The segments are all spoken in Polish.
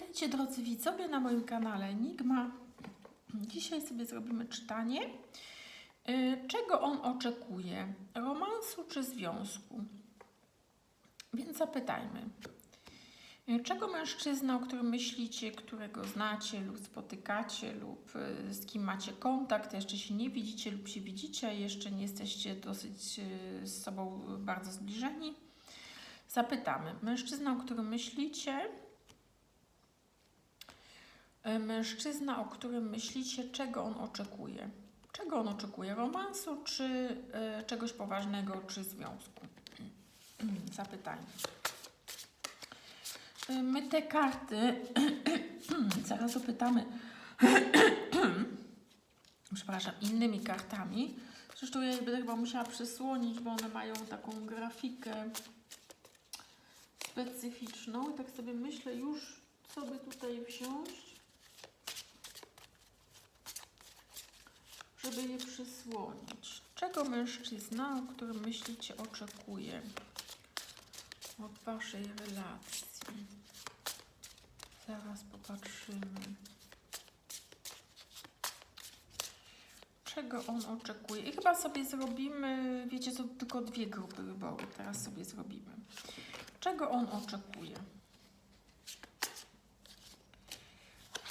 Witajcie drodzy widzowie na moim kanale Enigma. Dzisiaj sobie zrobimy czytanie. Y, Czego on oczekuje? Romansu czy związku? Więc zapytajmy. Y, Czego mężczyzna, o którym myślicie, którego znacie lub spotykacie lub y, z kim macie kontakt, jeszcze się nie widzicie lub się widzicie, jeszcze nie jesteście dosyć z sobą bardzo zbliżeni? Zapytamy. Mężczyzna, o którym myślicie, Mężczyzna, o którym myślicie, czego on oczekuje? Czego on oczekuje? Romansu, czy e, czegoś poważnego, czy związku? Zapytajmy. E, My te karty zaraz opytamy, przepraszam, innymi kartami. Zresztą ja je będę chyba musiała przysłonić, bo one mają taką grafikę specyficzną. I tak sobie myślę już, co by tutaj wziąć. Żeby je przysłonić. Czego mężczyzna, o którym myślicie, oczekuje od waszej relacji? Zaraz popatrzymy. Czego on oczekuje? I chyba sobie zrobimy, wiecie co, tylko dwie grupy wyboru teraz sobie zrobimy. Czego on oczekuje?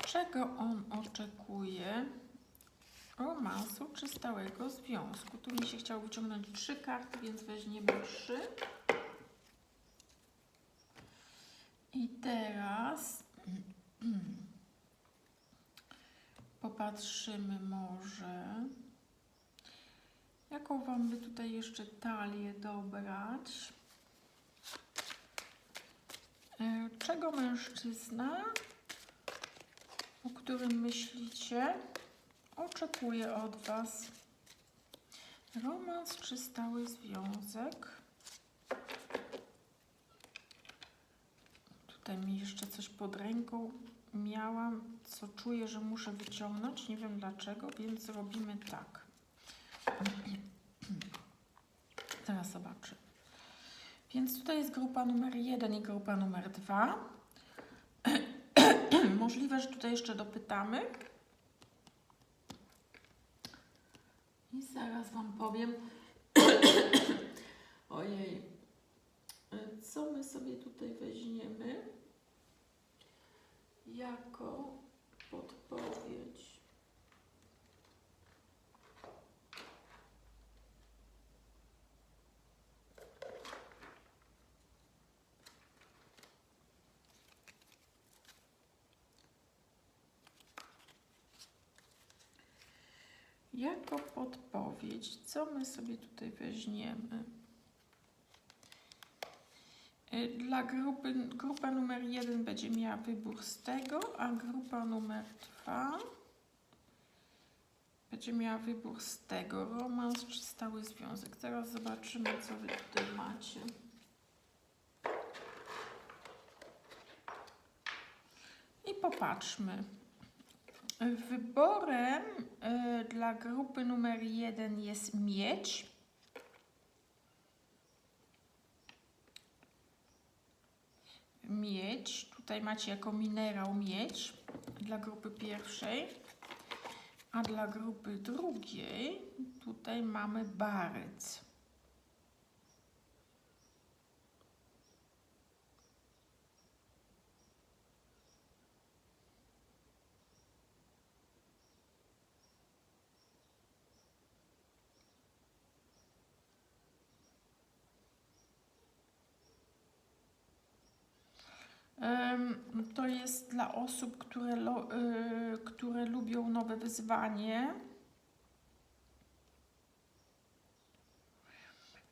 Czego on oczekuje? Romansu czy stałego związku. Tu mi się chciało wyciągnąć trzy karty, więc weźmiemy trzy. I teraz popatrzymy może, jaką Wam by tutaj jeszcze talię dobrać. E, Czego mężczyzna, o którym myślicie, oczekuję od Was romans czy stały związek. Tutaj mi jeszcze coś pod ręką miałam, co czuję, że muszę wyciągnąć. Nie wiem dlaczego, więc zrobimy tak. Zaraz zobaczę. Więc tutaj jest grupa numer jeden i grupa numer dwa. Możliwe, że tutaj jeszcze dopytamy. I zaraz Wam powiem. Ojej. Co my sobie tutaj weźmiemy jako podpowiedź? Jako podpowiedź, co my sobie tutaj weźmiemy? Y, Dla grupy, grupa numer jeden będzie miała wybór z tego, a grupa numer dwa będzie miała wybór z tego. Romans czy stały związek. Zaraz zobaczymy, co wy tutaj macie. I popatrzmy. Wyborem y, dla grupy numer jeden jest miedź. Miedź. Tutaj macie jako minerał miedź dla grupy pierwszej. A dla grupy drugiej tutaj mamy baryc. To jest dla osób, które, y, które lubią nowe wyzwanie.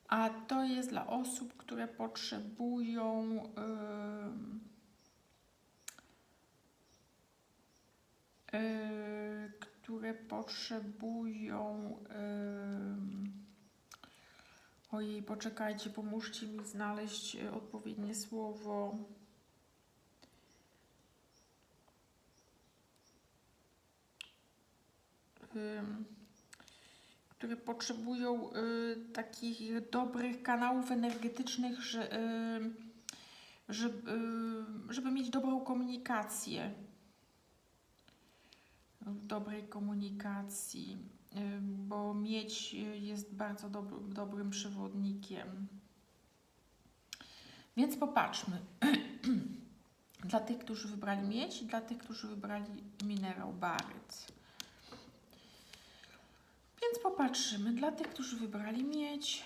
A to jest dla osób, które potrzebują y, które potrzebują ojej, poczekajcie, pomóżcie mi znaleźć y, odpowiednie słowo. Które potrzebują y, takich dobrych kanałów energetycznych, że, żeby, y, żeby mieć dobrą komunikację. W dobrej komunikacji, y, bo miedź y, jest bardzo dob- dobrym przewodnikiem. Więc popatrzmy. dla tych, którzy wybrali miedź, dla tych, którzy wybrali minerał baryt. Popatrzymy. Dla tych, którzy wybrali miedź,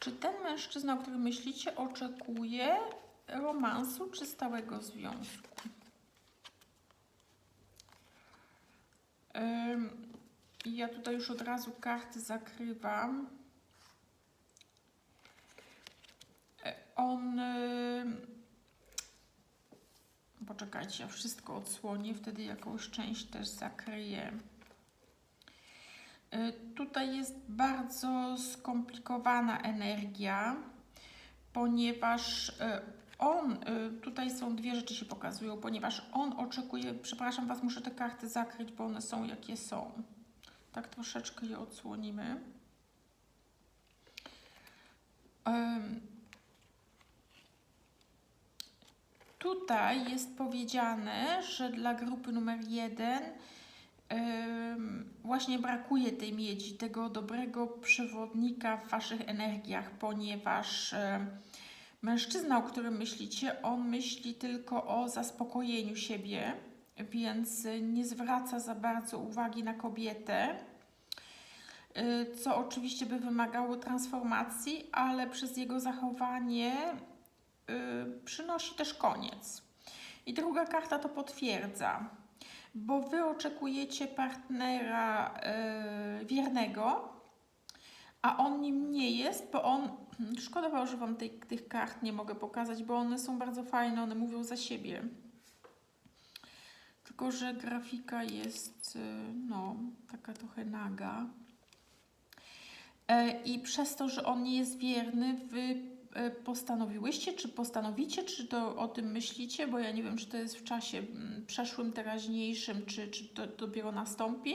czy ten mężczyzna, o którym myślicie, oczekuje romansu czy stałego związku? Ja tutaj już od razu karty zakrywam. E, On. Poczekajcie, ja wszystko odsłonię, wtedy jakąś część też zakryję. Y, Tutaj jest bardzo skomplikowana energia, ponieważ y, on, y, tutaj są dwie rzeczy się pokazują, ponieważ on oczekuje, przepraszam Was, muszę te karty zakryć, bo one są jakie są. Tak troszeczkę je odsłonimy. Tutaj jest powiedziane, że dla grupy numer jeden właśnie brakuje tej miedzi, tego dobrego przewodnika w waszych energiach, ponieważ mężczyzna, o którym myślicie, on myśli tylko o zaspokojeniu siebie, więc nie zwraca za bardzo uwagi na kobietę. y, Co oczywiście by wymagało transformacji, ale przez jego zachowanie y, przynosi też koniec. I druga karta to potwierdza, bo wy oczekujecie partnera y, wiernego, a on nim nie jest, bo on. Szkoda, było, że wam tej, tych kart nie mogę pokazać, bo one są bardzo fajne, one mówią za siebie. Tylko, że grafika jest, y, no, taka trochę naga. E, I przez to, że on nie jest wierny, wy e, postanowiłyście, czy postanowicie, czy to o tym myślicie, bo ja nie wiem, czy to jest w czasie przeszłym, teraźniejszym, czy, czy to dopiero nastąpi.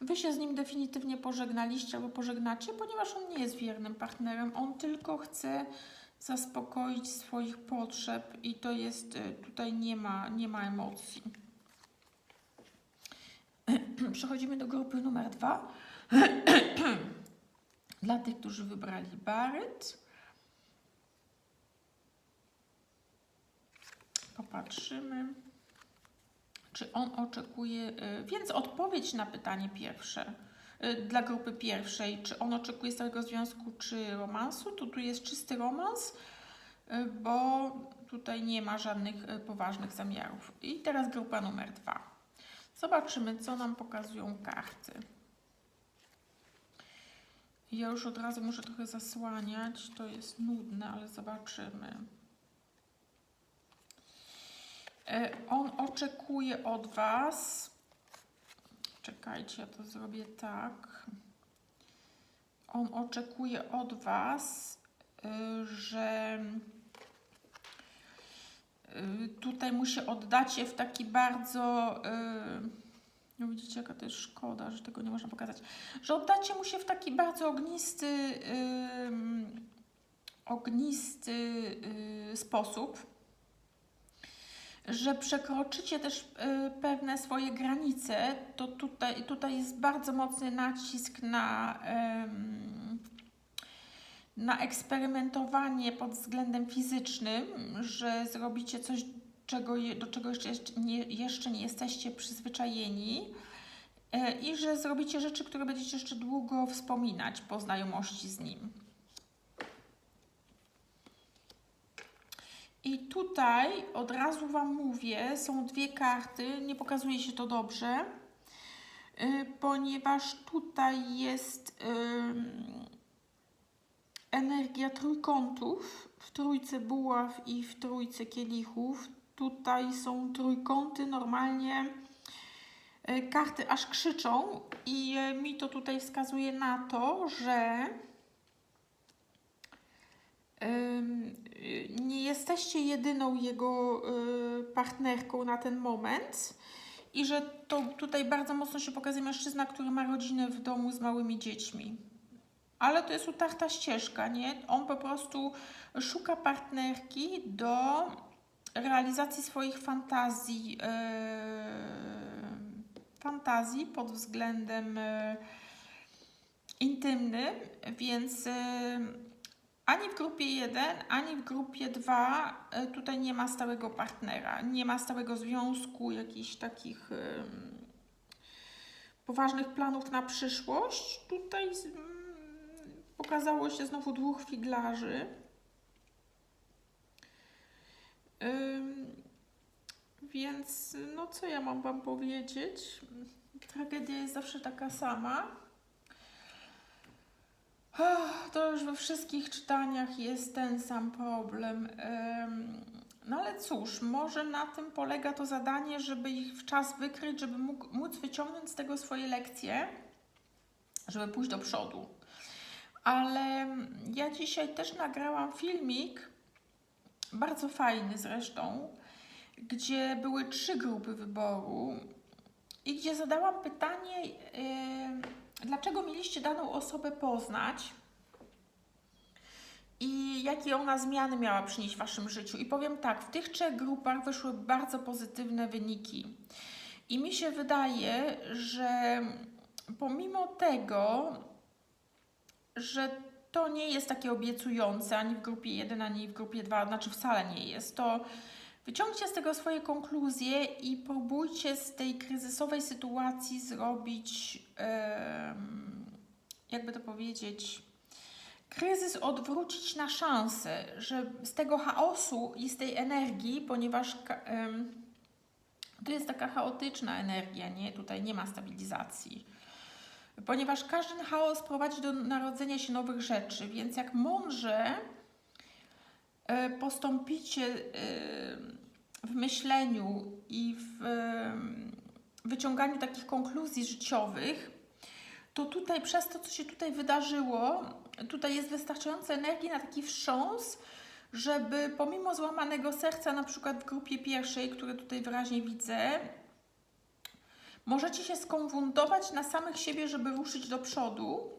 Wy się z nim definitywnie pożegnaliście albo pożegnacie, ponieważ on nie jest wiernym partnerem. On tylko chce zaspokoić swoich potrzeb i to jest, e, tutaj nie ma, nie ma emocji. Przechodzimy do grupy numer dwa. Dla tych, którzy wybrali baryt. Popatrzymy, czy on oczekuje. y, Więc odpowiedź na pytanie pierwsze y, dla grupy pierwszej, czy on oczekuje stałego związku, czy romansu, to tu jest czysty romans, y, bo tutaj nie ma żadnych poważnych zamiarów. I teraz grupa numer dwa. Zobaczymy, co nam pokazują karty. Ja już od razu muszę trochę zasłaniać, to jest nudne, ale zobaczymy. E, On oczekuje od Was. Czekajcie, ja to zrobię tak. On oczekuje od Was, y, że y, tutaj mu się oddacie w taki bardzo. y, No widzicie, jaka to jest szkoda, że tego nie można pokazać. Że oddacie mu się w taki bardzo ognisty, ognisty sposób że przekroczycie też y, pewne swoje granice, to tutaj, tutaj jest bardzo mocny nacisk na, na eksperymentowanie pod względem fizycznym, że zrobicie coś, czego, do czego jeszcze, nie, jeszcze nie jesteście przyzwyczajeni y, i że zrobicie rzeczy, które będziecie jeszcze długo wspominać po znajomości z nim. I tutaj od razu Wam mówię, są dwie karty, nie pokazuje się to dobrze, y, ponieważ tutaj jest energia trójkątów, w trójce buław i w trójce kielichów. Tutaj są trójkąty, normalnie y, karty aż krzyczą i y, mi to tutaj wskazuje na to, że nie jesteście jedyną jego y, partnerką na ten moment i że to tutaj bardzo mocno się pokazuje mężczyzna, który ma rodzinę w domu z małymi dziećmi. Ale to jest utarta ścieżka, nie? On po prostu szuka partnerki do realizacji swoich fantazji, e, fantazji pod względem e, intymnym, więc e, ani w grupie 1, ani w grupie 2 e, tutaj nie ma stałego partnera, nie ma stałego związku, jakichś takich em, poważnych planów na przyszłość. Tutaj mm, pokazało się znowu dwóch figlarzy. Ym, Więc, no co ja mam Wam powiedzieć? Tragedia jest zawsze taka sama. To już we wszystkich czytaniach jest ten sam problem. No ale cóż, może na tym polega to zadanie, żeby ich w czas wykryć, żeby móc wyciągnąć z tego swoje lekcje, żeby pójść do przodu. Ale ja dzisiaj też nagrałam filmik, bardzo fajny zresztą, gdzie były trzy grupy wyboru i gdzie zadałam pytanie, yy, dlaczego mieliście daną osobę poznać i jakie ona zmiany miała przynieść w Waszym życiu. I powiem tak, w tych trzech grupach wyszły bardzo pozytywne wyniki. I mi się wydaje, że pomimo tego, że to nie jest takie obiecujące ani w grupie 1, ani w grupie 2, znaczy wcale nie jest, to wyciągcie z tego swoje konkluzje i próbujcie z tej kryzysowej sytuacji zrobić, jakby to powiedzieć, kryzys odwrócić na szansę, że z tego chaosu i z tej energii, ponieważ to jest taka chaotyczna energia, nie? Tutaj nie ma stabilizacji ponieważ każdy chaos prowadzi do narodzenia się nowych rzeczy, więc jak mądrze postąpicie e, w myśleniu i w e, wyciąganiu takich konkluzji życiowych, to tutaj przez to, co się tutaj wydarzyło, tutaj jest wystarczająco energii na taki wstrząs, żeby pomimo złamanego serca, na przykład w grupie pierwszej, które tutaj wyraźnie widzę, Możecie się skonfundować na samych siebie, żeby ruszyć do przodu,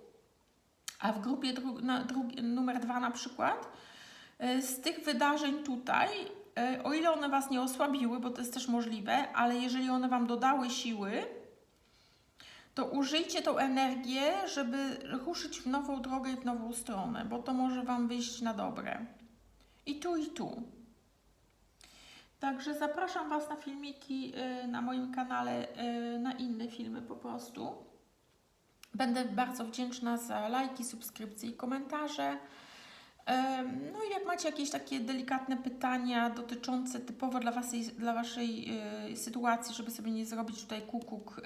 a w grupie dru- na, numer dwa na przykład, e, z tych wydarzeń tutaj, e, o ile one Was nie osłabiły, bo to jest też możliwe, ale jeżeli one Wam dodały siły, to użyjcie tą energię, żeby ruszyć w nową drogę i w nową stronę, bo to może Wam wyjść na dobre. I tu, i tu. Także zapraszam Was na filmiki y, na moim kanale, na inne filmy po prostu. Będę bardzo wdzięczna za lajki, subskrypcje i komentarze. No i jak macie jakieś takie delikatne pytania dotyczące typowo dla Waszej, dla waszej y, sytuacji, żeby sobie nie zrobić tutaj kukuk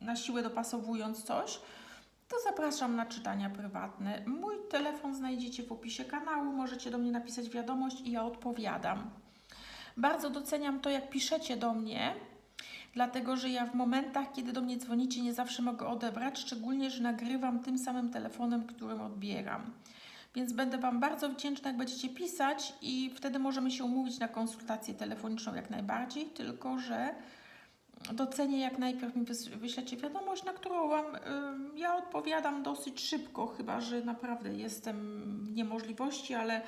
na siłę dopasowując coś, to zapraszam na czytania prywatne. Mój telefon znajdziecie w opisie kanału, możecie do mnie napisać wiadomość i ja odpowiadam. Bardzo doceniam to, jak piszecie do mnie, dlatego że ja w momentach, kiedy do mnie dzwonicie, nie zawsze mogę odebrać, szczególnie, że nagrywam tym samym telefonem, którym odbieram. Więc będę Wam bardzo wdzięczna, jak będziecie pisać i wtedy możemy się umówić na konsultację telefoniczną jak najbardziej, tylko że docenię jak najpierw mi wyślecie wiadomość, na którą Wam ym, ja odpowiadam dosyć szybko, chyba że naprawdę jestem w niemożliwości, ale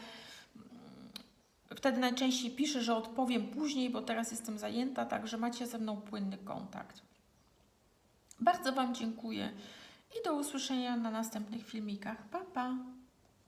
Wtedy najczęściej piszę, że odpowiem później, bo teraz jestem zajęta, także macie ze mną płynny kontakt. Bardzo Wam dziękuję i do usłyszenia na następnych filmikach. Pa, pa!